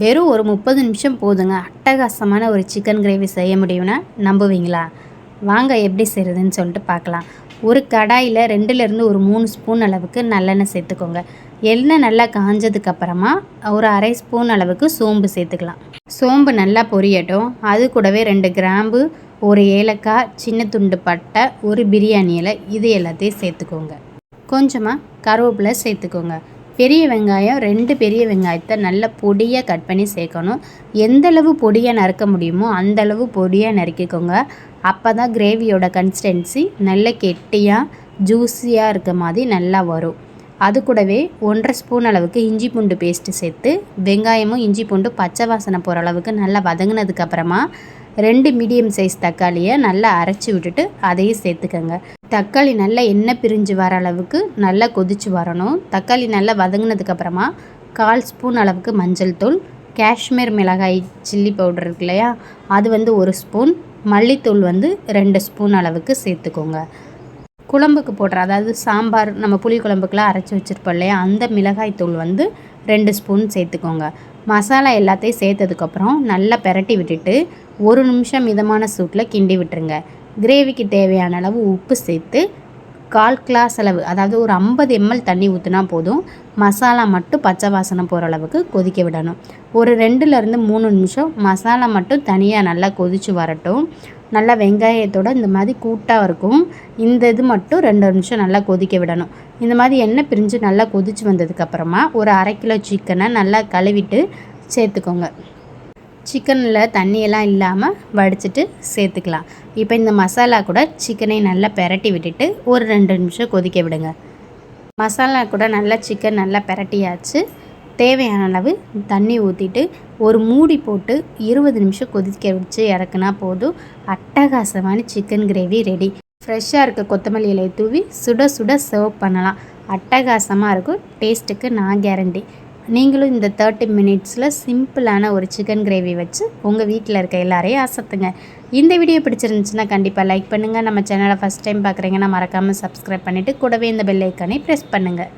வெறும் ஒரு முப்பது நிமிஷம் போதுங்க. அட்டகாசமான ஒரு சிக்கன் கிரேவி செய்ய முடியும்னா நம்புவீங்களா? வாங்க எப்படி செய்கிறதுன்னு சொல்லிட்டு பார்க்கலாம். ஒரு கடாயில் ரெண்டுலேருந்து ஒரு மூணு ஸ்பூன் அளவுக்கு நல்லெண்ணெய் சேர்த்துக்கோங்க. எண்ணெய் நல்லா காஞ்சதுக்கப்புறமா ஒரு அரை ஸ்பூன் அளவுக்கு சோம்பு சேர்த்துக்கலாம். சோம்பு நல்லா பொரியட்டும். அது கூடவே ரெண்டு கிராம்பு ஒரு ஏலக்காய் சின்ன துண்டு பட்டை ஒரு பிரியாணி இலை இது எல்லாத்தையும் சேர்த்துக்கோங்க. கொஞ்சமாக கருவேப்பிலை சேர்த்துக்கோங்க. பெரிய வெங்காயம் ரெண்டு பெரிய வெங்காயத்தை நல்ல பொடியாக கட் பண்ணி சேர்க்கணும். எந்தளவு பொடியாக நறுக்க முடியுமோ அந்தளவு பொடியாக நறுக்கிக்கோங்க. அப்போ தான் கிரேவியோட கன்சிஸ்டன்சி நல்ல கெட்டியாக ஜூஸியாக இருக்க மாதிரி நல்லா வரும். அது கூடவே ஒன்றரை ஸ்பூன் அளவுக்கு இஞ்சி பூண்டு பேஸ்ட்டு சேர்த்து வெங்காயமும் இஞ்சி பூண்டு பச்சை வாசனை போகிற அளவுக்கு நல்லா வதங்கினதுக்கப்புறமா ரெண்டு மீடியம் சைஸ் தக்காளியை நல்லா அரைச்சி விட்டுட்டு அதையும் சேர்த்துக்கோங்க. தக்காளி நல்லா எண்ணெய் பிரிஞ்சு வர அளவுக்கு நல்லா கொதித்து வரணும். தக்காளி நல்லா வதங்கினதுக்கப்புறமா கால் ஸ்பூன் அளவுக்கு மஞ்சள் தூள் காஷ்மீர் மிளகாய் சில்லி பவுடர் இருக்கு இல்லையா? அது வந்து ஒரு ஸ்பூன். மல்லித்தூள் வந்து ரெண்டு ஸ்பூன் அளவுக்கு சேர்த்துக்கோங்க. குழம்புக்கு போடுற அதாவது சாம்பார் நம்ம புளி குழம்புக்கெலாம் அரைச்சி வச்சுருப்போம் இல்லையா? அந்த மிளகாய் தூள் வந்து ரெண்டு ஸ்பூன் சேர்த்துக்கோங்க. மசாலா எல்லாத்தையும் சேர்த்ததுக்கப்புறம் நல்லா பெரட்டி விட்டுட்டு ஒரு நிமிஷம் மிதமான சூட்டில் கிண்டி விட்டுருங்க. கிரேவிக்கு தேவையான அளவு உப்பு சேர்த்து கால் கிளாஸ் அளவு அதாவது ஒரு ஐம்பது எம்எல் தண்ணி ஊற்றினா போதும். மசாலா மட்டும் பச்சை வாசனை போகிற அளவுக்கு கொதிக்க விடணும். ஒரு ரெண்டுலேருந்து மூணு நிமிஷம் மசாலா மட்டும் தனியாக நல்லா கொதித்து வரட்டும். நல்லா வெங்காயத்தோடு இந்த மாதிரி கூட்டாக இருக்கும். இந்த இது மட்டும் ரெண்டு நிமிஷம் நல்லா கொதிக்க விடணும். இந்த மாதிரி எண்ணெய் பிரிஞ்சு நல்லா கொதித்து வந்ததுக்கப்புறமா ஒரு அரை கிலோ சிக்கனை நல்லா கழுவிட்டு சேர்த்துக்கோங்க. சிக்கனில் தண்ணியெல்லாம் இல்லாமல் வடிச்சிட்டு சேர்த்துக்கலாம். இப்போ இந்த மசாலா கூட சிக்கனை நல்லா பெரட்டி விட்டுட்டு ஒரு ரெண்டு நிமிஷம் கொதிக்க விடுங்க. மசாலா கூட நல்லா சிக்கன் நல்லா பெரட்டியாச்சு. தேவையான அளவு தண்ணி ஊற்றிட்டு ஒரு மூடி போட்டு இருபது நிமிஷம் கொதிக்க வச்சு இறக்குனா போதும். அட்டகாசமான சிக்கன் கிரேவி ரெடி ஃப்ரெஷ்ஷாக இருக்க கொத்தமல்லி இலையை தூவி சுட சுட சர்வ் பண்ணலாம். அட்டகாசமாக இருக்கும். டேஸ்ட்டுக்கு நான் கேரண்டி நீங்களும் இந்த தேர்ட்டி மினிட்ஸில் சிம்பிளான ஒரு சிக்கன் கிரேவி வச்சு உங்கள் வீட்டில் இருக்க எல்லாரையும் ஆசத்துங்க இந்த வீடியோ பிடிச்சிருந்துச்சுன்னா கண்டிப்பாக லைக் பண்ணுங்கள் நம்ம சேனலை ஃபஸ்ட் டைம் பார்க்குறீங்கன்னா மறக்காமல் சப்ஸ்கிரைப் பண்ணிவிட்டு கூடவே இந்த பெல் ஐக்கானே ப்ரெஸ் பண்ணுங்கள்